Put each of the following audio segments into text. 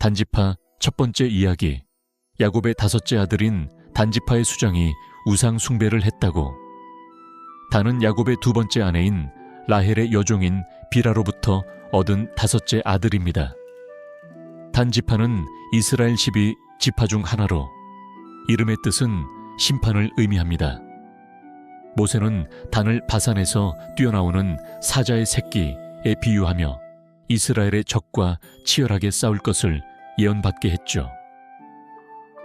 단지파 첫 번째 이야기. 야곱의 다섯째 아들인 단지파의 수장이 우상 숭배를 했다고. 단은 야곱의 두 번째 아내인 라헬의 여종인 비라로부터 얻은 다섯째 아들입니다. 단지파는 이스라엘 12 지파 중 하나로 이름의 뜻은 심판을 의미합니다. 모세는 단을 바산에서 뛰어나오는 사자의 새끼에 비유하며 이스라엘의 적과 치열하게 싸울 것을 예언받게 했죠.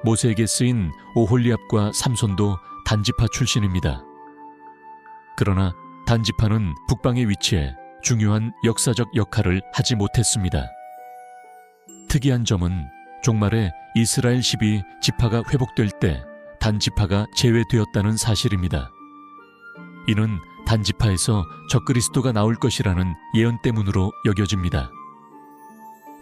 모세에게 쓰인 오홀리압과 삼손도 단지파 출신입니다. 그러나 단지파는 북방에 위치해 중요한 역사적 역할을 하지 못했습니다. 특이한 점은 종말에 이스라엘 12 지파가 회복될 때 단지파가 제외되었다는 사실입니다. 이는 단지파에서 적그리스도가 나올 것이라는 예언 때문으로 여겨집니다.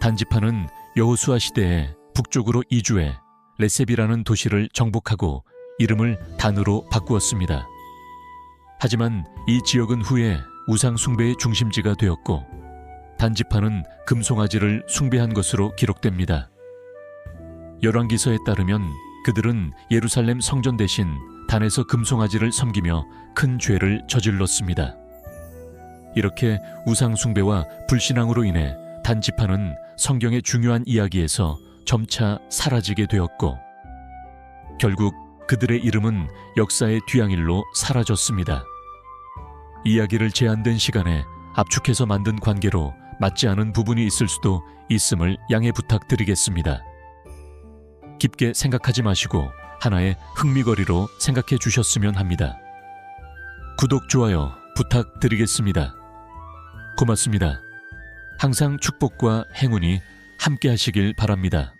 단지파는 여호수아 시대에 북쪽으로 이주해 레셉이라는 도시를 정복하고 이름을 단으로 바꾸었습니다. 하지만 이 지역은 후에 우상 숭배의 중심지가 되었고 단지파는 금송아지를 숭배한 것으로 기록됩니다. 열왕기서에 따르면 그들은 예루살렘 성전 대신 단에서 금송아지를 섬기며 큰 죄를 저질렀습니다. 이렇게 우상 숭배와 불신앙으로 인해 단지파는 성경의 중요한 이야기에서 점차 사라지게 되었고 결국 그들의 이름은 역사의 뒤양일로 사라졌습니다. 이야기를 제한된 시간에 압축해서 만든 관계로 맞지 않은 부분이 있을 수도 있음을 양해 부탁드리겠습니다. 깊게 생각하지 마시고 하나의 흥미거리로 생각해 주셨으면 합니다. 구독, 좋아요 부탁드리겠습니다. 고맙습니다. 항상 축복과 행운이 함께 하시길 바랍니다.